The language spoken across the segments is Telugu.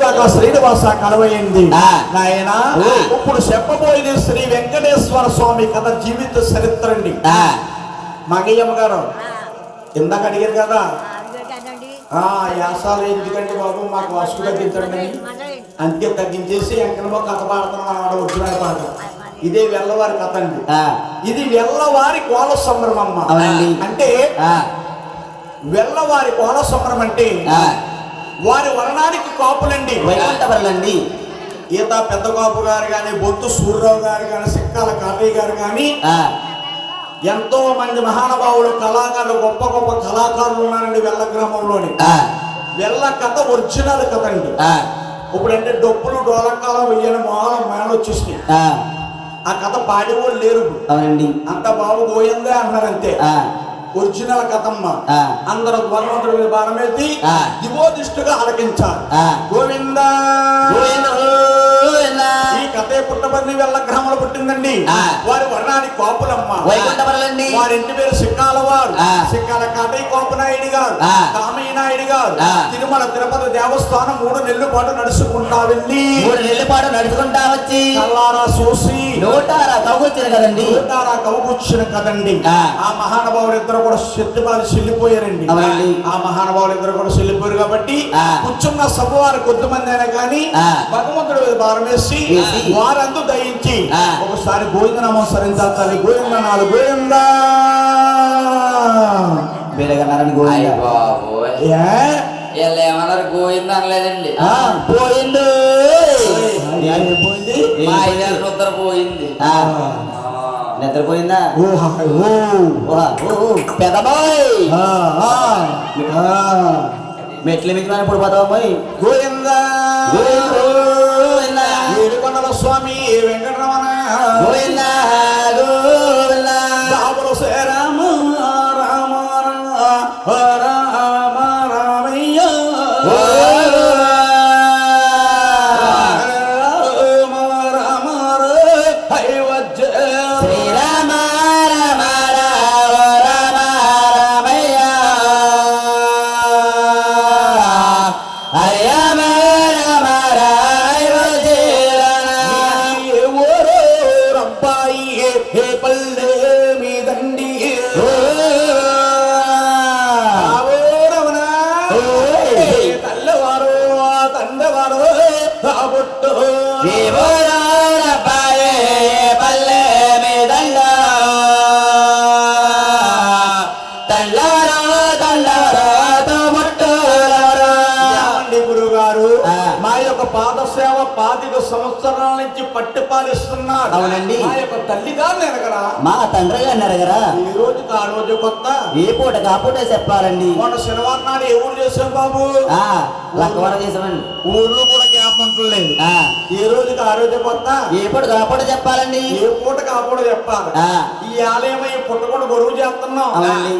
శ్రీనివాస కలవైంది. ఆ. నాయన ఓ. ఇప్పుడు చెప్పబోయేది శ్రీ వెంకటేశ్వర స్వామి కథ జీవిత చరిత్ర అండి. ఆ, మగయ్యమ్మ గారు ఇందాక అడిగారు కదా? యాసాలు ఎందుకంటే బాబు మాకు వాసు తగ్గించండి. అందుకే తగ్గించేసి వెంకటమ్మ కథ పాడుతున్నాం అన్నమాట వచ్చిన పాట. ఇదే వెల్లవారి కథ అండి. ఆ, ఇది వెల్లవారి కోల సంభ్రమమ్మ. అవునండి. అంటే ఆ, వెల్లవారి కోల సంభ్రమం అంటే ఆ. వారి వర్ణానికి కాపులండి. వైకుంఠపురండి ఈత పెద్ద కాపు గారు కానీ బొత్తు సూర్యరావు గారు కానీ సిక్కాల కాటయ్య గారు కానీ ఎంతో మంది మహానుభావులు కళాకారులు గొప్ప గొప్ప కళాకారులు ఉన్నారండి వెల్ల గ్రామంలోని. వెల్ల కథ ఒరిజినల్ కథ అండి ఇప్పుడంటే డప్పులు డోలకాల వెయ్యని మొహలం మేళ వచ్చేసినాయి. ఆ, కథ పాడేవాళ్ళు లేరు. అవునండి. అంత బాబు పోయిందే అన్నారు అంతే ఒరిజినల్ కథమ్మ. అందరూ భగవంతుడి మీద భారమేసి. దివోదిష్టుగా గోవింద గోవింద. కథే పుట్టబడి వెళ్ళ గ్రామంలో పుట్టిందండి. వారి వర్ణానికి కాపులమ్మ వైకుంఠపురండి వారి ఇంటి పేరు సిక్కాల వారు. సిక్కాల కాటయ్య కోపనాయుడు గారు ఆ. కామయ్య నాయుడు గారు. తిరుమల తిరుపతి దేవస్థానం మూడు నెలల పాటు నడుచుకుంటా వెళ్ళి మూడు నెలల పాటు నడుచుకుంటా వచ్చి కల్లారా చూసి నూటార కవుకొచ్చారు కదండి నూటారా కవుకూర్చిన కదండి ఆ. మహానుభావులు ఇద్దరు కూడా చెట్టుబారి చెల్లిపోయారండి. ఆ మహానుభావులు ఇద్దరు కూడా చెల్లిపోయారు కాబట్టి. కూర్చున్న సభవారు కొద్దిమంది అయినా కానీ. భగవంతుడి భారం వేసి. వారందు దయించి. ఒకసారి గోవిందనామం సరించాలి గోవింద నాలుగు గోవింద. బేడగన్నారని అయ్య గోవింద? వీళ్ళు ఏమన్నారు? గోవింద అనలేదండి. ఏం పోయింది? మా ఐదారు నిద్ర పోయింది. నిద్రపోయిందా ఆ. మెట్ల మీద మనం ఇప్పుడు పోతావా పోయి గోవింద. స్వామి వెంకటరమణ పాద సేవ పాతిక సంవత్సరాల నుంచి పట్టు పాలిస్తున్నారు. అవునండి. మా యొక్క తల్లి గారిని ఎనగరా మా తండ్రి గారిని అడగరా ఈ రోజుకి ఆ రోజు కొత్త. ఏ పూట కాపూట చెప్పాలండి. మొన్న శనివారం నాడు ఏ ఊరు చేసాం బాబు? లక్కవర చేసామండి ఊర్లో కూడా గ్యాప్ ఉండలేదు ఆ. ఈ రోజుకి ఆ రోజు కొత్త ఏ పూట కాపూట చెప్పాలండి. ఏ పూట కాకుండా చెప్పాలి. ఆ. ఈ ఆలయం ఈ పుట్టకుండా గొడవ చేస్తున్నాం.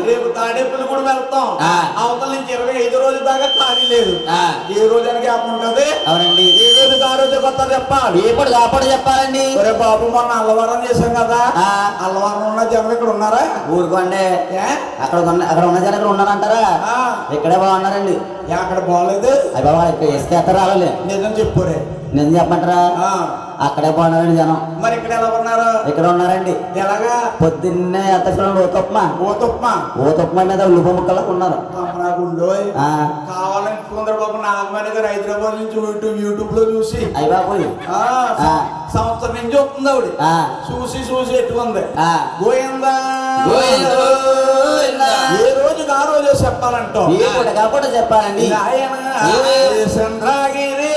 రేపు తాడేపులు కూడా వెళ్తాం. ఆ. అవతల నుంచి ఇరవై ఐదు రోజుల దాకా ఖాళీ లేదు. ఆ. ఏ రోజు అని గ్యాప్ ఉంటది? అవునండి. ఏ రోజుకి ఆ రోజు కొత్త చెప్పాలి. ఏ పూట కాపూట చెప్పాలండి. ఒరే బాబు మొన్న అల్లవారం చేశాం కదా. ఆ. అల్లవారం ఉన్న జనం ఇక్కడ ఉన్నారా? ఊరుకోండి? అక్కడ ఉన్న అక్కడ ఉన్న జనం ఇక్కడ ఉన్నారంటారా. ఇక్కడే బాగున్నారండి. అక్కడ బాగలేదు అయ్యి బాబా ఇక్కడ ఇసుకేస్తారు రావాలి నిజం చెప్పురే నేను చెప్పమంటారా ఆ. అక్కడే బాగున్నారండి జనం. మరి ఇక్కడ ఎలా ఉన్నారు? ఇక్కడ ఉన్నారండి. ఎలాగా? పొద్దున్నే ఎత్తకుండా ఓతప్పమా ఓతప్పమా ఓతప్పమా మీద ఉల్లిప ముక్కలకు ఉన్నారు. కావాలని సుందరబాబు నాగమణి గారు హైదరాబాద్ నుంచి యూట్యూబ్ యూట్యూబ్లో చూసి. అయ్యి బాబోయ్. ఆ, ఆ. సంవత్సరం నుంచి వస్తుంది ఆవిడ. చూసి చూసి. గోయిందా గోవింద. ఏ ఆ రోజు చెప్పాలంటాం చెప్పాలండి. చంద్రగిరి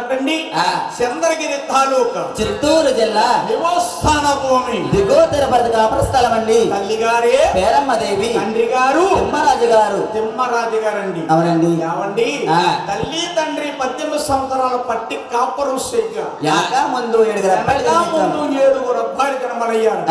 ఆ. చంద్రగిరి తాలూకా. చిత్తూరు జిల్లా. దేవస్థాన భూమి. తిరుపతి కాపుర స్థలం అండి. తల్లి గారే పేరమ్మ దేవి తండ్రి గారు తిమ్మరాజు గారు తిమ్మరాజు గారండి అవునండి. ఏమండి ఆ. తల్లి తండ్రి పద్దెనిమిది సంవత్సరాల పట్టి కాపురం సేగా యాక ముందు ఏడుగురు. ముందు ఏడుగురు అబ్బాయిలు కనబడయ్యారు.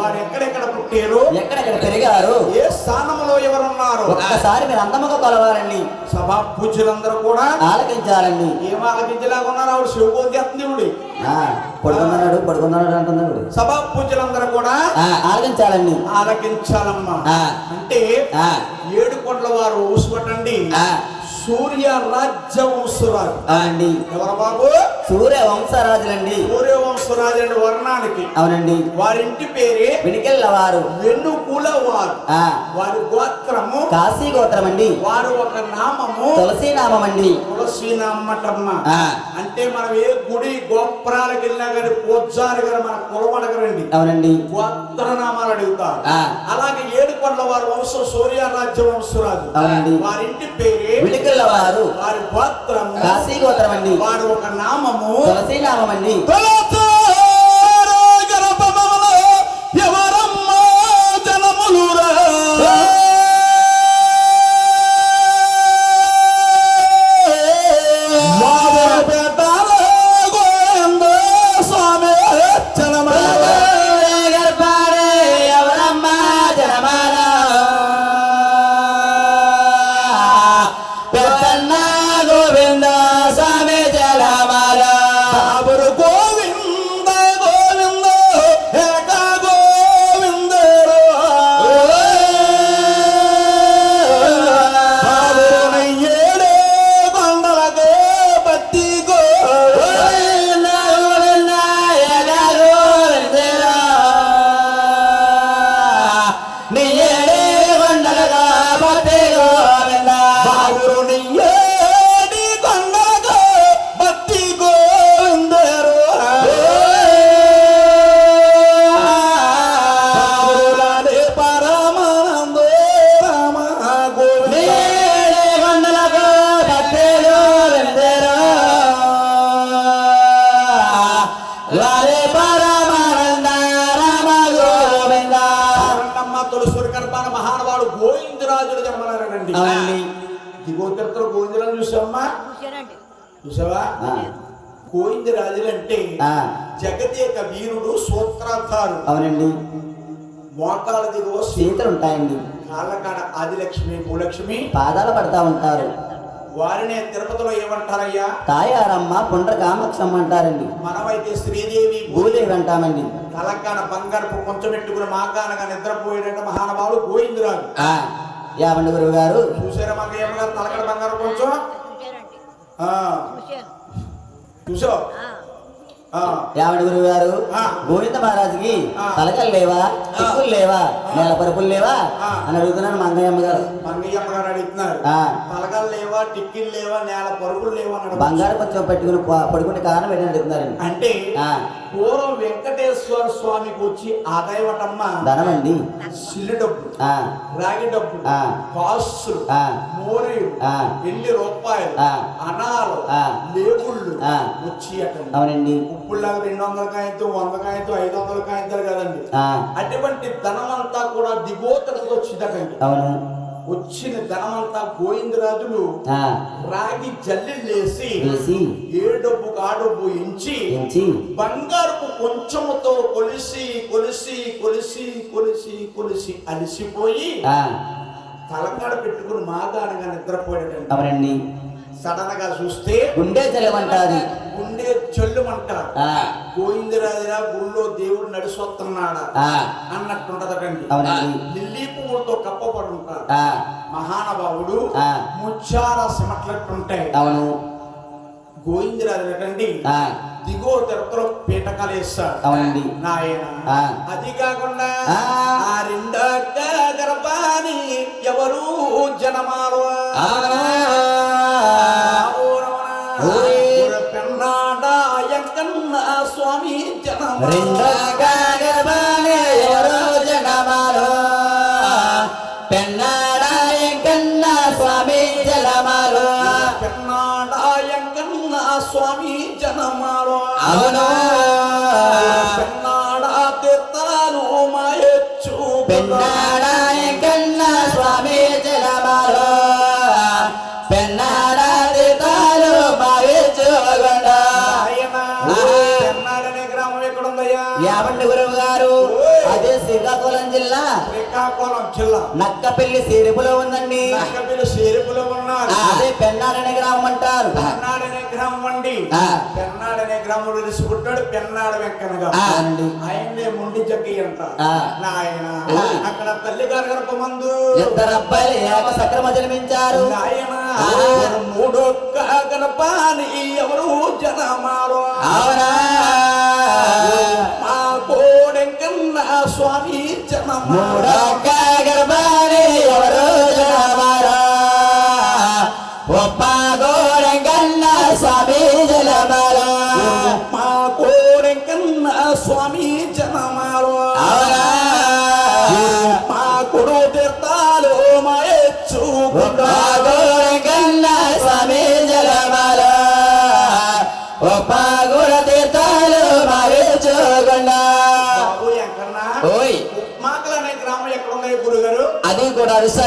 వారు ఎక్కడెక్కడ పుట్టారు? ఎక్కడెక్కడ పెరిగారు? ఏ స్థానంలో ఎవరున్నారు? ఒక్కసారి మీరు అందముగా కొలవాలండి. సభా పూజలందరూ కూడా ఆలకించాలండి. ఏం ఆలకించలాగా ఉన్నారు? ఆవిడ శివకోద్యత్నుడి ఆ, పడుకున్నాడు పడుకున్నాడు అంటున్నాడు సభా పూజలందరూ కూడా ఆ, ఆలకించాలండి. ఆలకించాలమ్మా. అంటే ఏడు కొండల వారు ఊసుకొట్టండి. ఆ. సూర్య రాజ్యవంశురాజు అవునండి. ఎవరు బాబు? సూర్య వంశరాజులండి. సూర్య వంశరాజు అండి వర్ణానికి అవునండి. వారింటి పేరే వినికెళ్ళ వారు వెన్నుకూల వారు వారి గోత్రము కాశీ గోత్రమండి. వారు ఒక నామము తులసి నామమండి. తులసి నామటమ్మ. అంటే మనం ఏ గుడి గోపురాలకు వెళ్ళినా కానీ పూజారి గారు మన కులం అడగరండి అవునండి గోత్రనామాలు అడుగుతారు. ఆ. అలాగే ఏడు కొండల వారి వంశం సూర్య రాజ్య వంశరాజు. అవునండి. వారింటి పేరే వినికెళ్ళ వారు వారి గోత్రము కాశీ గోత్రమండి. వారు ఒక నామము. తులసి నామమండి. తొలచారు చూసావా? ఆ, గోవిందరాజులు అంటే ఆ, జగదేక వీరుడు సూత్రాధారు అవునండి. మోకాల దిగువ సీతలు ఉంటాయండి కాళ్ళకాడ ఆదిలక్ష్మి భూలక్ష్మి. పాదాలు పడతా ఉంటారు. వారినే తిరుపతిలో ఏమంటారయ్యా? తాయారమ్మ పుండ్ర కామాక్షమ్మ అంటారండి. మనమైతే శ్రీదేవి భూదేవి అంటామండి. తలకాన బంగారపు కొంచెం పెట్టుకుని మాకానగా నిద్రపోయేట మహానుభావుడు గోవిందరాజు. ఆ, యావండి గురువు గారు చూసారా గారు తలకాడ బంగారం కొంచెం? ఆ, యావండి గురువు గారు ఆ. గోవింద మహారాజుకి. తలకలు లేవా? టిక్కులు లేవా? నేల పరుపులు లేవా. అని అడుగుతున్నాను మంగయ్యమ్మ గారు. మంగయ్యమ్మ గారు అడుగుతున్నారు. ఆ. తలకాలు లేవా? టిక్కిలు లేవా? నేల పరుగులు లేవా. బంగారు కొంచెం పెట్టుకుని పడుకునే కారణం ఏంటని అడుగుతున్నారండి. అంటే ఆ, పూర్వం వెంకటేశ్వర స్వామికి వచ్చి ఆదాయవటమ్మ ధనమండి సిల్లి డబ్బు ఆ, రాగి డబ్బు ఆ. కాసులు. మోరీలు ఆ. ఎన్ని రూపాయలు ఆ. అనాలు ఆ. లేబుళ్ళు ఆ. వచ్చి అవునండి ఉప్పుల్లాగా రెండు వందల కాయంతో వంద కాయంతో ఐదు వందల కాయంతాలు కదండి ఆ, అటువంటి ధనమంతా కూడా దిగోతరకు వచ్చిందటండి అవును వచ్చిన ధనమంతా గోవిందరాజులు రాగి జల్లిలేసి ఏ డబ్బు ఎంచి ఎంచి బంగారపు కొంచెముతో కొలిసి కొలిసి కొలిసి కొలిసి కొలిసి అలసిపోయి తలకాడ పెట్టుకుని మాగానగా నిద్రపోయాడండి అవునండి సడన్గా చూస్తే గుండె జలమంటాది. గుండె చెల్లుమంటారు ఆ, గోవిందరాజురా గుళ్ళో దేవుడు నడిసొస్తున్నాడా అన్నట్టుంటదటండి. లిల్లీ పువ్వులతో కప్పబడి ఉంటారు ఆ, మహానుభావుడు. ముచ్చార సిమట్లట్టుంటాయి అవును. గోవిందరాజు ఆ, దిగో తిరుపతిలో పీటకాలు వేస్తాడు అవునండి. నాయన. అది కాకుండా ఆ. ఆ రెండక్క గర్భాని ఎవరు జనమాలు ఆ, ఓయ్. పెన్నాడాయకన్న స్వామి జనమ రెండోగా అవును పెన్నాడ తీర్థాలు మాయచ్చు పెన్నాడాయ కన్నా స్వామి జలమాలో పెన్నాడా ఆయన పెన్నాడనే గ్రామం ఎక్కడ ఉందయ్యా యావండి గురువు గారు అదే శ్రీకాకుళం జిల్లా. శ్రీకాకుళం జిల్లా. నక్కపల్లి సిరిపులో ఉందండి. నక్కపిల్లి సేరుపులో ఉన్నారు అదే పెన్నాడనే గ్రామం అంటారు. పెన్నాడనే గ్రామం అండి. పెన్నాడనే గ్రామంలో తెలిసిపుట్టాడు పెన్నాడ వెంకనగా ఆ, అండి. ఆయన్నే ముండి జగ్గి అంట ఆ. నాయన ఆ. అక్కడ తల్లి గారు గర్భ మందు ఇద్దరు అబ్బాయిలు ఏక సక్రమ జన్మించారు. నాయన ఆ. మూడో గర్భాని ఎవరు జనమారో అవునా? మా కోడెంకన్న స్వామి జనమారో గర్భాన్ని ఎవరు జలమారా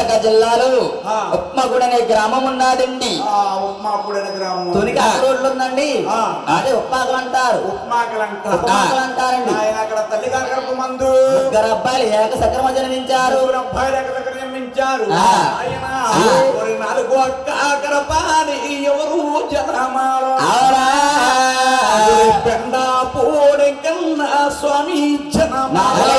విశాఖ జిల్లాలో. ఉప్మగూడ అనే గ్రామం ఉన్నదండి ఆ ఉప్మాకుడు అనే గ్రామం తునికి రోడ్లు ఉందండి. అదే ఉప్మాకులు అంటారు. ఉప్మాకలు అంటారు. ఉప్మాకులు అంటారండి. ఆయన అక్కడ తల్లి గర్భ మందు. ముగ్గురు అబ్బాయిలు ఏక సక్రమ జన్మించారు. అబ్బాయిలు జన్మించారు. ఆయన నాలుగు అక్క గర్భాని ఎవరు పెండ పోడెంకన్న స్వామి జనమారో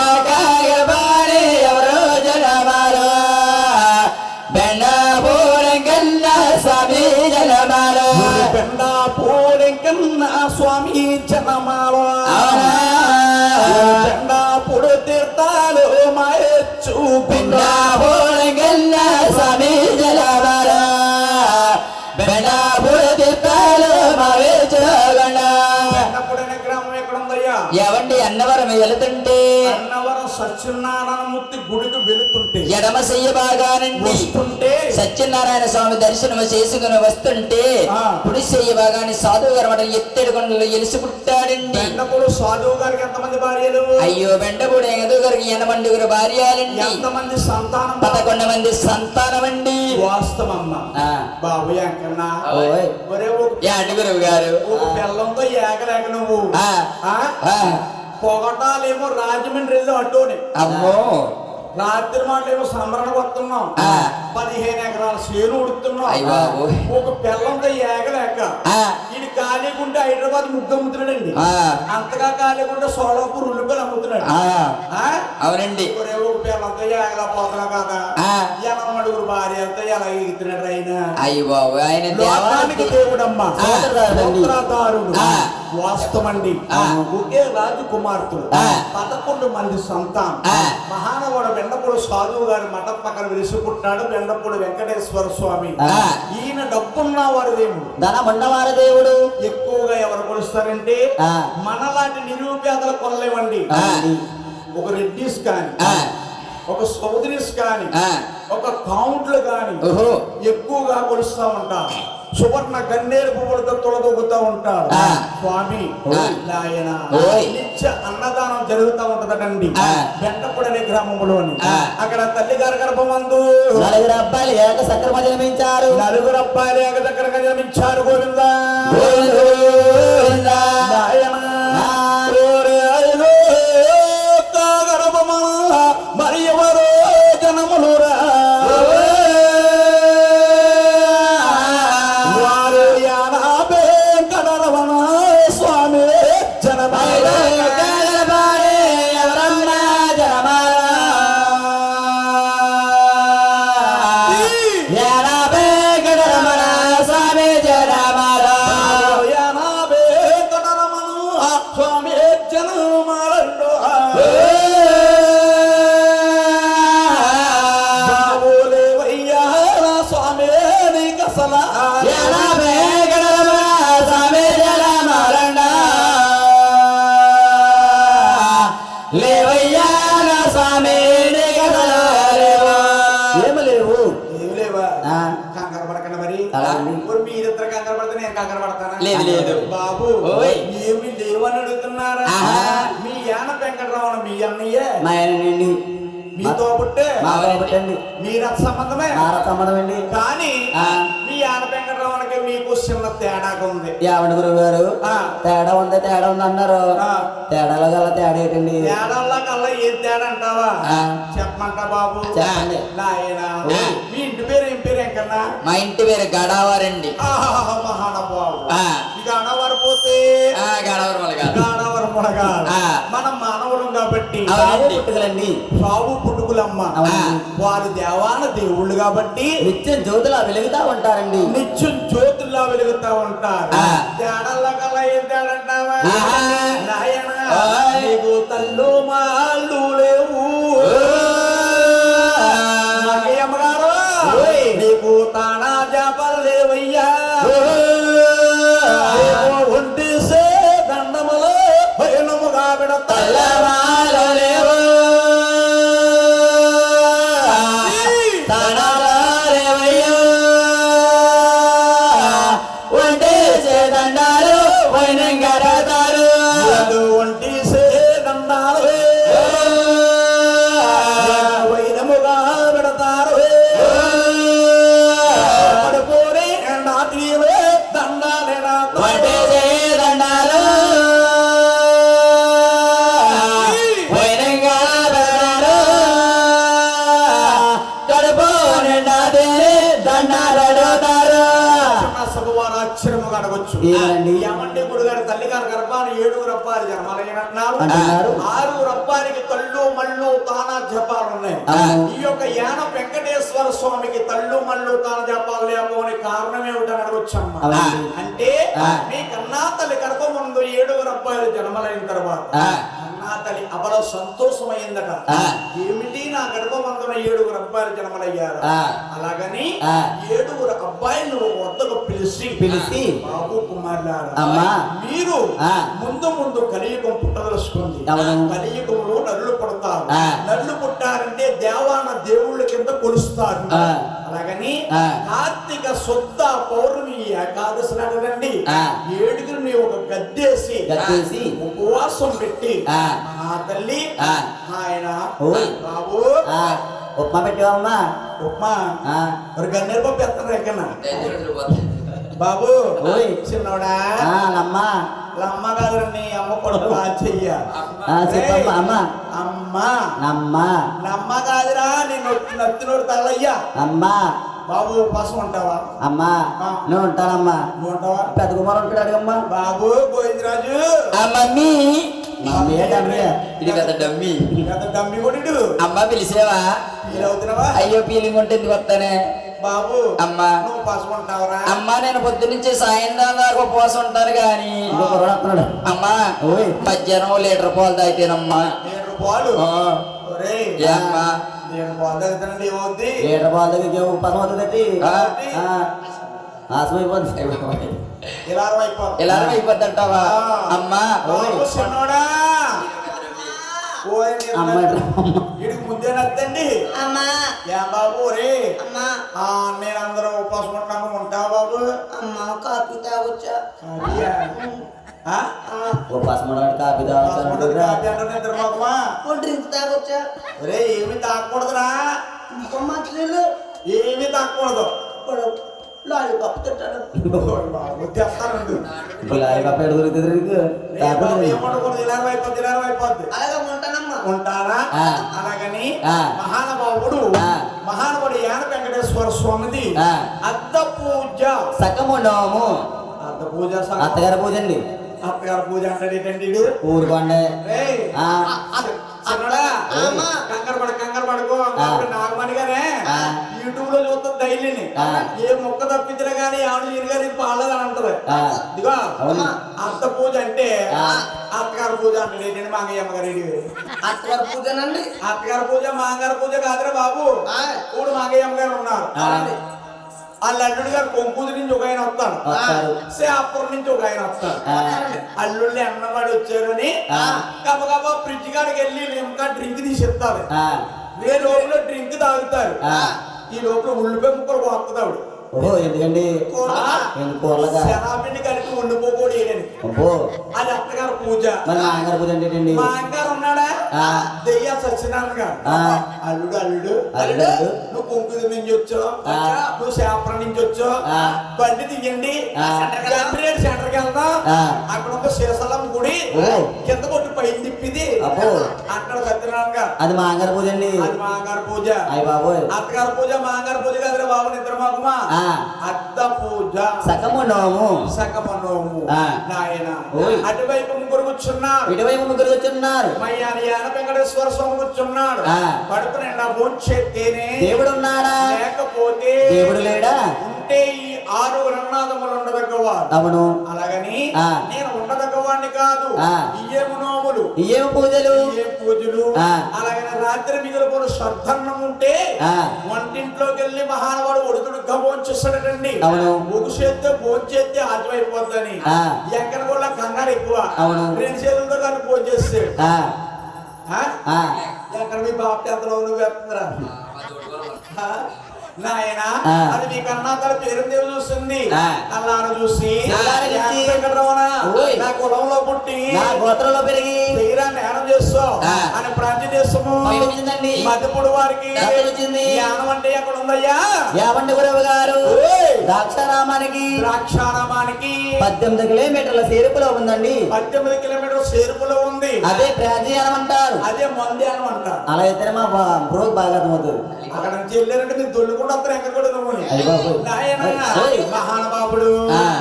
తీర్థాలు మాయచ్చు బెండ పూరంగన్న స్వామి జనమారు బెండ పూర తీర్థాలు మావే చూగండ పెండపుడనే గ్రామం ఎక్కడ ఉందయ్యా ఎవండి అన్నవరం వెళుతుంటే అన్నవరం సత్యనారాయణమూర్తి ఎడమ చెయ్యి భాగానండి. వస్తుంటే. సత్యనారాయణ స్వామి దర్శనం చేసుకుని వస్తుంటే. కుడి చెయ్యి భాగాన్ని సాధువు గారు మటం ఎత్తడి కొండలు ఎలిసి పుట్టాడండి పెండపుడు సాధువు గారికి ఎంతమంది భార్యలు? అయ్యో బెండపూడి ఎగదు గారికి ఎనమండుగురు భార్యాలండి. ఎంతమంది సంతానం పదకొండు మంది సంతానమండి. వాస్తవమ్మ. ఆ. బాబు ఎంకన్నా గురువు గారు? పిల్లంతో ఏకలేక నువ్వు. పొగటాలేమో రాజమండ్రి వెళ్ళి అటోని అమ్మో. రాత్రి మాటలేమో సంబరణ వస్తున్నాం ఆ. పదిహేను ఎకరాల చేను ఉడుతున్నాం. ఒక పిల్లంతో ఏగలేక. ఇది ఖాళీగుంటే హైదరాబాద్ ముగ్గు అమ్ముతున్నాడండి. అంతగా ఖాళీగుంటే సోలాపూర్ ఉల్లిపాయలు అమ్ముతున్నాడు? అవునండి ఒక పిల్లంతో ఏగలా పోతున్నా కదా ఆ. ఎనమడుగురు భార్యలతో ఎలా ఎగుతున్నాడు ఆయన అయ్య బాబు ఆయన దేవుడమ్మా. వాస్తవండి. ఒకే రాజు కుమార్తెలు ఆ. పదకొండు మంది సంతానం. మహానవుడు వెండపూడి సాధువు గారి మఠం పక్కన వెలిసి పుట్టాడు వెండపూడి వెంకటేశ్వర స్వామి. ఈయన డబ్బున్న వారి దేవుడు ధనం ఉన్నవారు దేవుడు ఎక్కువగా ఎవరు కొలుస్తారంటే. మనలాంటి నిరుపేదలు కొనలేవండి. ఒక రెడ్డిస్ కానీ. ఒక సౌదరీస్ కానీ. ఒక కౌంట్లు కానీ ఎక్కువగా కొలుస్తా ఉంటారు సువర్ణ గన్నేరు పువ్వులతో తొలదొక్కుతా ఉంటాడు. స్వామి ఆ. నాయన ఓయ్. నిత్య అన్నదానం జరుగుతూ ఉంటదటండి ఆ. వెంటపూడి అనే గ్రామంలోని. అక్కడ తల్లి గారి గర్భమందు నలుగురు అబ్బాయిలు ఏక సక్రమ జన్మించారు నలుగురు అబ్బాయిలు ఏక దగ్గరగా జన్మించారు గోవిందా. లేదు. బాబు. ఏమి అడుగుతున్నారా. మీ యాన వెంకటరమణ మీ అన్నయ్యే? మా ఆయనండి మీతో పుట్టే? మా బాబుటండి మీ రథ సంబంధమే? నార సంబంధం అండి. కానీ ఆ. మీ యాన వెంకటరమణకి మీకు చిన్న తేడాగా ఉంది ఏమండి గురువు గారు ఆ. తేడా ఉంది తేడా ఉంది అన్నారు. తేడాలో గల తేడా ఏంటండి తేడాల్లో కల్లా ఏం తేడా అంటావా. చెప్పమంటా బాబు చెప్పండి. నాయనా. మీ ఇంటి పేరు ఏం పేరు ఎంకన్నా మా ఇంటి పేరు గడావారండి. ఇక అనవరు పోతే ఆ గడవరం కాదు గాడవరం ఆ. మనం మానవులం కాబట్టి పుట్టుకలండి. సాగు పుట్టుకులమ్మ. వారు దేవాన దేవుళ్ళు కాబట్టి నిత్యం జ్యోతులా వెలుగుతా ఉంటారండి. నిత్యం జ్యోతుల్లా వెలుగుతా ఉంటారు. ఆ. తేడాల కల్లా ఏం తేడంటావా. నాయన తల్లు మాళ్ళు అక్షరముగా అడగొచ్చు? ఏమండి గురుగారు తల్లి గారు గర్భాన్ని ఏడుగురు అప్పారి జన్మాలయ్యనంటున్నారు అంటున్నారు. ఆరుగురు అప్పారికి తల్లు మళ్ళు తానా జపాలు ఉన్నాయి. ఈ యొక్క యాన వెంకటేశ్వర స్వామికి తల్లు మళ్ళు తాన జపాలు లేకపోని కారణం ఏమిటని అడగొచ్చమ్మ అవునండి. అంటే. మీ కన్నా తల్లి గర్భ ముందు ఏడుగురు అబ్బాయిలు జన్మలైన తర్వాత కన్నా తల్లి అవల సంతోషమైందట. ఏమిటి నా గర్భమందున ఏడుగురు అబ్బాయిలు జన్మలయ్యారు. అలాగని. ఏడుగురు అబ్బాయిలు వద్దకు పిలిచి పిలిచి బాబు కుమారులారా. మీరు. ముందు ముందు కలియుగం పుట్టదలుచుకుంది అవును. కలియుగంలో నల్లు పుడతారు. నల్లు పుట్టారంటే దేవాన దేవుళ్ళ కింద కొలుస్తారు. అలాగని ఆ. కార్తీక శుద్ధ పౌర్ణమి ఏకాదశి నాటండి ఆ. ఏడుగురిని ఒక గద్దేసి గద్దేసి ఉపవాసం పెట్టి ఆ. మా తల్లి. ఆయన. బాబు ఆ, ఉప్మా పెట్టావమ్మా ఉప్మా ఒక గన్నేరు పప్పు ఎత్తాను బాబు ఓయ్. చిన్నోడా ఆ, నమ్మా అమ్మ కాదురండి అమ్మ. కొడుకు చెయ్య చెప్పమ్మా అమ్మా అమ్మా. నమ్మా నమ్మ కాదురా నేను నత్తినోడు తగలయ్యా అమ్మా. బాబు ఉపాసం ఉంటావా? అమ్మా. నువ్వు ఉంటానమ్మా. నువ్వు ఉంటావా? పెద్ద కుమారు ఉంటాడు అడగమ్మా బాబు గోవిందరాజు. డమ్మీ ఇది పెద్ద డమ్మి. డమ్మి కొడిడు అమ్మ పిలిచేవా? ఫీల్ అవుతున్నావా అయ్యో ఫీలింగ్ ఉంటే ఎందుకు వస్తానే? బాబు అమ్మా. నువ్వు ఉపాసం ఉంటావరా. అమ్మ నేను పొద్దు నుంచి సాయంత్రం దాకా ఉపవాసం ఉంటాను కానీ వస్తున్నాడు అమ్మా ఓయ్. మధ్యాహ్నం లీటర్ పాలు తాగితేనమ్మా. నేను పాలు? అమ్మా? నేను పాలు తాగుతానండి ఏమవుద్ది? లీటర్ పాల దగ్గరికి ఉపాసం అవుతుందండి. ఆసమైపోతుంది ఇలా అయిపోతుంది ఇలా అయిపోద్దంటావా? అమ్మా. చిన్నోడా ఓయ్ నేను అమ్మ నత్త- వీడికి ముందే నత్తండి అమ్మా. యా బాబు రే. అమ్మా. ఆ నేను అందరూ ఉపాసం ఉంటాను ఉంటావా బాబు? అమ్మా కాఫీ తాగొచ్చా? ఉపాసం అంటే నిద్ర మాకుమా ఓ డ్రింక్ తాగొచ్చా? రే ఏమి తాగకూడదురా. ఇంకో మంచినీళ్ళు ఏమి తాగకూడదు. లాలీపాప్ దొరుకుతుంది అలాగే ఉంటానమ్మా. అలాగని. మహానుభావుడు. మహానుభావుడు యాన వెంకటేశ్వర స్వామిది. అద్ద పూజ. సక్కము నోము. అద్ద పూజ. అత్తగారి పూజ అండి. అత్తగారు పూజ ఆ, చిన్నడా అమ్మా. కంగారు పడ కంగారు పడుకో అప్పుడు ఆ. ఏ మొక్క తప్పించినా కానీ ఆవిడ ఈయన గారు ఇది అని అంటది. ఇదిగో. అత్త పూజ అంటే. అత్తగారు పూజ అంటాడు ఏంటండి మాంగయ్యమ్మ గారు ఇది. అత్తగారు పూజనండి అత్తగారు పూజ మాంగారు పూజ కాదురా బాబు. ఇప్పుడు మాంగయ్యమ్మ గారు ఉన్నారు అల్లుడు గారు కొంకూరు నుంచి ఒక ఆయన వస్తాడు. సేపురం నుంచి ఒక ఆయన వస్తాడు అల్లుళ్ళి అన్నవాడు వచ్చారని. గబగబా ఫ్రిడ్జ్ కాడికి వెళ్ళి ఇంకా డ్రింక్ తీసి ఇస్తారు ఏ లోపల డ్రింక్ తాగుతారు ఆ. ఈ లోపల ఉల్లిపాయ ముక్కలు పోతుంది ఆవిడ ఓహో ఎందుకండి? కలిపి ఉండిపోకూడదు అబ్బో. అది అత్తగారు పూజ. మరి నాన్నగారు పూజ అంటే ఏంటండి? మా అమ్మగారు ఉన్నాడా? ఆ. దెయ్య సత్యనారాయణ గారు ఆ. అల్లుడు అల్లుడు. అల్లుడు. నువ్వు కుంకుది నుంచి వచ్చావు. నువ్వు శాపరం నుంచి వచ్చావు. బండి దిగండి. సెంటర్కి వెళ్దాం. ఆ. అక్కడ ఒక శిరసలం గుడి. కింద కొట్టి పైకి తిప్పిది. అక్కడ సత్యనారాయణ గారు అది మా పూజ అండి. అది మా అమ్మగారు పూజ. అయ్య బాబోయ్. అత్తగారు పూజ మా అమ్మగారు పూజ కదరా బాబు నిద్ర మాకుమా. అద్ద పూజ సకము నోము సకమనోము. ఆ. నాయన. అటువైపు ముగ్గురు కూర్చున్నారు. ఇటువైపు ముగ్గురు వచ్చున్నారు మయ్యాని యాన వెంకటేశ్వర స్వామి కూర్చున్నాడు. కడుపు నిండా భోంచేస్తేనే దేవుడు ఉన్నాడా లేకపోతే దేవుడు లేడా? ఉంటే ఈ ఆరు రణాదములు ఉండదగ్గవాడు అవును అలాగని. నేను ఉండదగ్గవాడిని కాదు. ఇయ్యేము నోములు ఏం పూజలు ఇయ్యే పూజలు. అలాగని రాత్రి మిగిలిపోయిన శ్రద్ధన్నం ఉంటే. వంటింట్లోకి వెళ్ళి మహానవాడు ఒడుతుడుగా భోంచేస్తాడటండి అవును. ఒక చేస్తే భోంచేస్తే ఆచమైపోద్దని ఆ. ఎక్కడ కూడా కంగారు ఎక్కువ అవును. రెండు చేతులతో కానీ భోంచేస్తాడు ఆ? ఆ, ఎక్కడ మీ బాప్ ఎంతలో నువ్వు వేస్తుందిరా నాయన. అది మీ కన్నా తన పేరు దేవుడు చూస్తుంది చూసి. నా కులంలో పుట్టి నా గోత్రంలో పెరిగి. తీరా నేరం చేస్తావు. అని ప్రాంతి చేస్తాము. మధ్యపుడు వారికి? జ్ఞానం అంటే ఎక్కడ ఉందయ్యా గురవ గారు. ద్రాక్షారామానికి ద్రాక్షారామానికి పద్దెనిమిది కిలోమీటర్ల సేరుపులో ఉందండి. పద్దెనిమిది కిలోమీటర్ సేరుపులో ఉంది. అదే ప్రాచీనం అంటారు. అదే మంది అని అంటారు. అలా అయితేనే మా బ్రోక్ బాగా అర్థమవుతుంది. అక్కడ నుంచి వెళ్ళారంటే మీరు దొల్లుకుండా వస్తారు ఎక్కడ కూడా నువ్వు. మహానుభావుడు.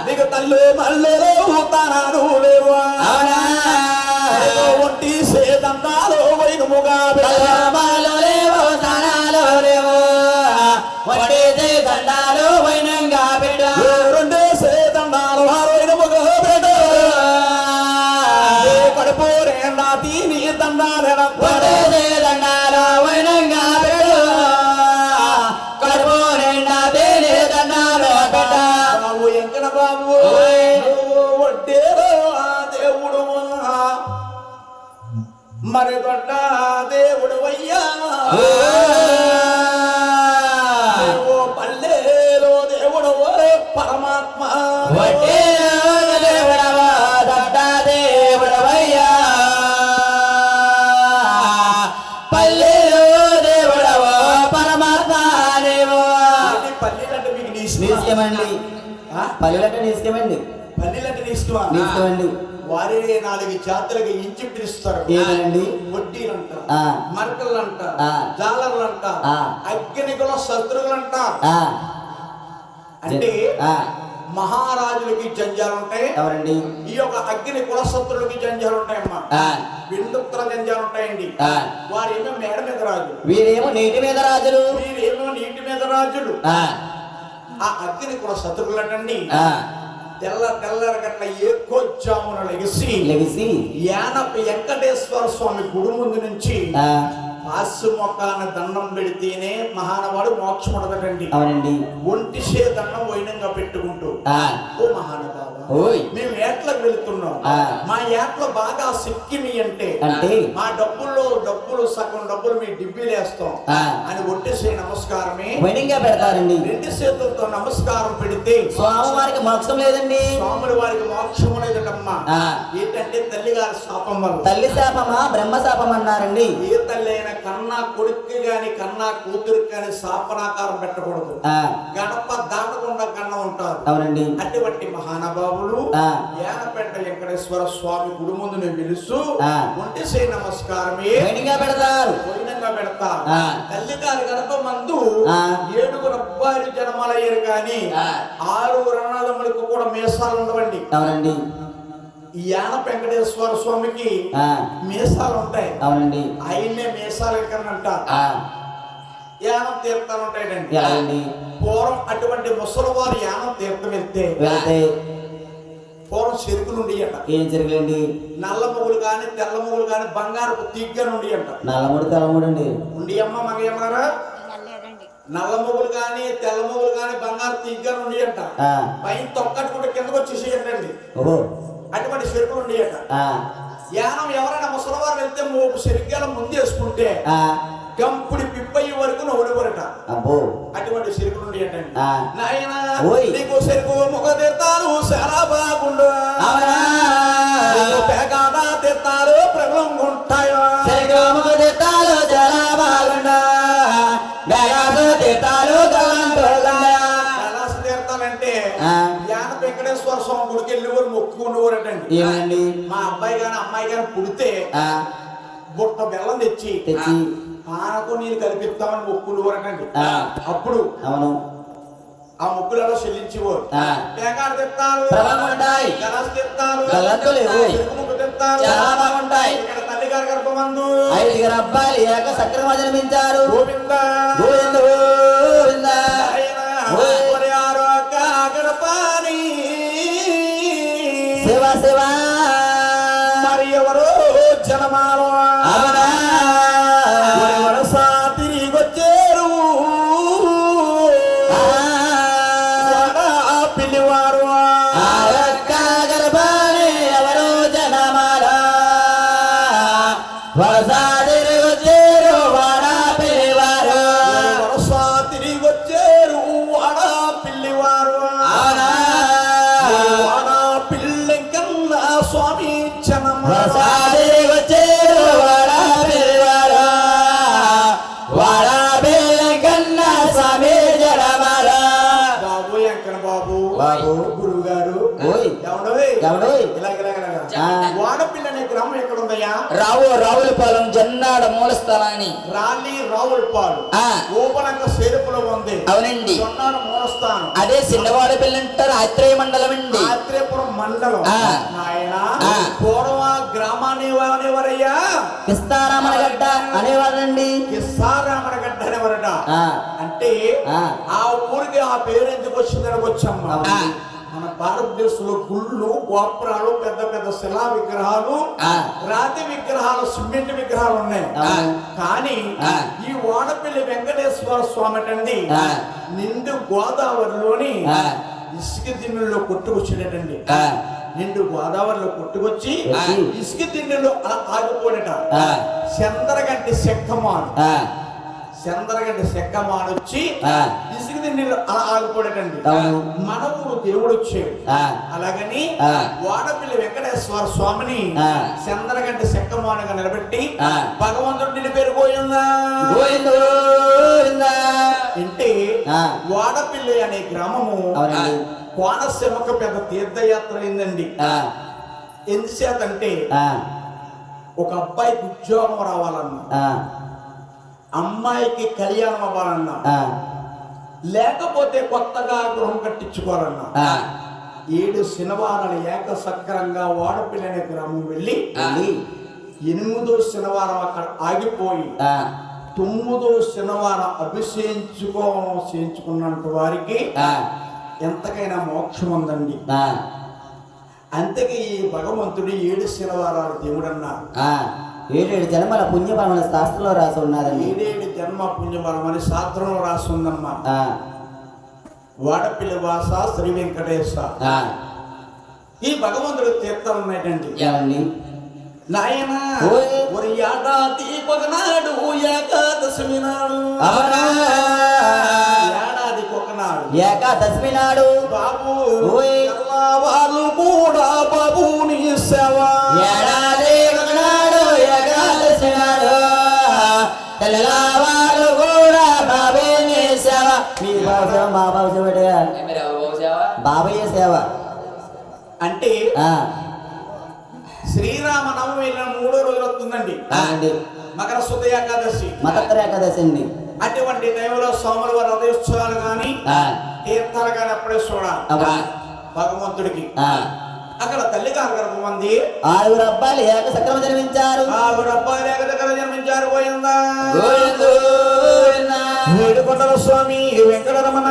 నీకు తల్లి మల్లెలో తానాలు లేవా ఒంటి వైనముగా తలమాలో మరి దొడ్డ దేవుడు అయ్యా ఓ పల్లెలో దేవుడు పరమాత్మ పల్లెలంటే మీకు నీ ఇష్టమండి? పల్లెలంటే నీ ఇష్టమండి. పల్లెలంటే నీ ఇష్టమా? నీ ఇష్టమండి. వారి నాలుగు జాతులకు ఇంచి పిలుస్తారు ఏమనండి వడ్డీలంట ఆ. మరకలంట ఆ. జాలర్లంట ఆ. అగ్నికుల శత్రువులంట. ఆ, అంటే ఆ, మహారాజులకి జంజాలు ఉంటాయి. ఎవరండి? ఈ యొక్క అగ్ని కులశత్రులకి జంజాలు ఉంటాయమ్మా. ఆ, విండుక్తుల జంజాలు ఉంటాయండి. ఆ. వారేమో మేడ మీద రాజులు. వీరేమో నీటి మీద రాజులు. వీరేమో నీటి మీద రాజులు. ఆ, అగ్ని కుల శత్రువులటండి. ఆ, తెల్ల తెల్లర గట్ల ఏకోజ్జామున లెగిసి లెగిసి యానప వెంకటేశ్వర స్వామి గుడి ముందు నుంచి ఆ, హాస్య మొక్కాన దండం పెడితేనే మహానవాడు మోక్షం ఉండదండి అవునండి. ఒంటి సే దండం వైనంగా పెట్టుకుంటూ ఓ మహానుభావ మేము ఏట్లకు వెళుతున్నాం. మా ఏట్లో బాగా సిక్కిమి అంటే అంటే? మా డబ్బుల్లో డబ్బులు సగం డబ్బులు మీ డిబ్బీలు వేస్తాం. ఆ. అని ఒట్టేసే నమస్కారమే. వైనంగా పెడతారండి. రెండు చేతులతో నమస్కారం పెడితే స్వామివారికి మోక్షం లేదండి. స్వాములు వారికి మోక్షం లేదటమ్మా. ఏంటంటే తల్లి గారి శాపం వల్ల. తల్లి శాపమా బ్రహ్మ శాపం అన్నారండి ఏ తల్లి అయినా కన్నా కొడుక్కి గాని కన్నా కూతురికి గాని శాపనాకారం పెట్టకూడదు గడప దాటకుండా కన్నా ఉంటారు అవునండి అటువంటి మహానుభావులు. యానపేట వెంకటేశ్వర స్వామి గుడి ముందు నేను పిలుస్తూ. ఒంటి సే నమస్కారమే పెడతారు పోయినంగా పెడతా ఆ. తల్లి గారి గడప మందు. ఏడుగురు అబ్బాయి జన్మలయ్యారు కానీ. ఆరు రణాలములకు కూడా మీసాలు ఉండవండి అవునండి యాన వెంకటేశ్వర స్వామికి ఆ, మీసాలు ఉంటాయి. అవునండి. ఆయన్నే మీసాలు ఎక్కడంట ఆ, యానం తీర్థాలు ఉంటాయండి. పూర్వం అటువంటి ముసలివారు యానం తీర్థం వెళ్తే పూర్వం చెరుకులు ఉండేయంట. ఏం జరగలేండి నల్ల మొగులు కానీ తెల్ల మొగులు కానీ బంగారపు తీగ్గా ఉండేయంట. నల్లముడు తెల్లముడు అండి. ఉండి అమ్మ మగయమ్మారా నల్ల మొగులు కానీ తెల్ల మొగులు కానీ బంగారు తీగ్గా ఉండేయంట. ఆ, పైన తొక్కటి కూడా కిందకు వచ్చేసేయండి. ఓహో. అటువంటి చెరుకులు ఆ, యానం ఎవరైనా ముసలివారు వెళ్తే చెరుగ్గాల ముందు వేసుకుంటే ఆ, గంపుడి పిప్పయ్య వరకు నవ్వులవరట అబ్బో. అటువంటి చెరుకులు ఆ. నాయన. నీకు చెరుకు ముఖ తీర్థాలు చాలా బాగుండు. మొక్కుకునేవారటండి ఏమండి మా అబ్బాయి గాని అమ్మాయి గాని పుడితే బుట్ట బెల్లం తెచ్చి తెచ్చి. పానకు నీళ్ళు కలిపిస్తామని మొక్కునేవారటండి ఆ. అప్పుడు అవును. ఆ మొక్కులలో చెల్లించేవారు. తెస్తారు. చాలా బాగుంటాయి. ఇక్కడ తల్లి గారి గర్భమందు ఐదుగురు అబ్బాయిలు ఏక సక్రమ జన్మించారు గోవింద. గోవింద. మరి ఎవరో జనమాలో రావులపాలెం జన్నాడ మూల స్థలాన్ని రాలి రావులపాడు ఆ. ఓపలంక సేరుపులో ఉంది అవునండి జొన్నాడు మూలస్థానం అదే చిన్నవాడ పిల్ల అంటారు ఆత్రేయ మండలం అండి ఆత్రేయపురం మండలం ఆ. నాయన. పూర్వం గ్రామాన్ని అనేవారయ్యా కిస్తారామనగడ్డ అనేవాళ్ళండి కిస్సారామణ గడ్డ అనేవారట. అంటే ఆ. ఊరికి ఆ పేరు ఎందుకు వచ్చిందని అవును. మన భారతదేశంలో గుళ్ళు గోపురాలు పెద్ద పెద్ద శిలా విగ్రహాలు. రాతి విగ్రహాలు సిమెంట్ విగ్రహాలు ఉన్నాయి. కానీ. ఈ వాడపల్లి వెంకటేశ్వర స్వామి అండి. నిండు గోదావరిలోని. ఇసుక దిన్నెల్లో కొట్టుకొచ్చినటండి. నిండు గోదావరిలో కొట్టుకొచ్చి. ఇసుక దిన్నెలో అలా ఆగిపోయినట ఆ. చంద్రగంటి సెక్కమాన్ సెక్కమాన్ వచ్చి ఆ. ఇసుక దిన్నెలో అలా ఆగిపోయాడండి అవును. మన ఊరు దేవుడు వచ్చాడు ఆ. అలాగని. వాడపల్లి వెంకటేశ్వర స్వామిని ఆ. చంద్రగంటి సెక్కమానుగా నిలబెట్టి. భగవంతుడు నిలిపేరిపోయిందా గోవింద గోవింద అంటే. వాడపల్లి అనే గ్రామము. కోనసీమకు పెద్ద తీర్థయాత్ర అయిందండి ఎందుచేతంటే ఆ, ఒక అబ్బాయికి ఉద్యోగం రావాలన్నా అమ్మాయికి కళ్యాణం అవ్వాలన్నా. లేకపోతే కొత్తగా గృహం కట్టించుకోవాలన్నా. ఏడు శనివారాలు ఏకసక్రంగా వాడపల్లి అనే గ్రామం వెళ్ళి ఎనిమిదో శనివారం అక్కడ ఆగిపోయి తొమ్మిదో శనివారం అభిషేకించుకో చేయించుకున్నట్టు వారికి ఎంతకైనా మోక్షం ఉందండి. అంతకి ఈ భగవంతుడు ఏడు శనివారాలు దేవుడు అన్నారు ఆ. ఏడేడు జన్మల పుణ్యపరమైన శాస్త్రంలో రాసి ఉన్నదండి ఏడేడు జన్మ పుణ్యబలం అని శాస్త్రంలో రాస్తుందమ్మా ఆ, వాడపిల్లి వాస శ్రీ వెంకటేశ. ఈ భగవంతుడు తీర్థాలు ఉన్నాయండి ఏమండి? నాయన. ఒక ఏడాది ఒకనాడు ఏకాదశమి నాడు. అవునా? ఏడాది ఒకనాడు ఏకాదశమి నాడు. బాబు. వాళ్ళు కూడా బాబుని సేవ. ఏడాది బాబయ్య సేవ. అంటే ఆ, శ్రీరామ నవమి వెళ్ళిన మూడో రోజులు వస్తుందండి. మకర శుద్ధ ఏకాదశి. మతత్తర ఏకాదశి అండి. అటువంటి టైంలో సోమవారి వారి రథోత్సవాలు కానీ ఆ, తీర్థాలు కానీ అప్పుడే చూడాలి. భగవంతుడికి. ఆ. అక్కడ తల్లి గారు గర్భమంది ఆరుగురు అబ్బాయిలు ఏక సక్రమ జన్మించారు. ఆవిడ అబ్బాయి లేక దగ్గర జన్మించారు. పోయిందా ఏడుకొండల స్వామి వెంకటరమణ.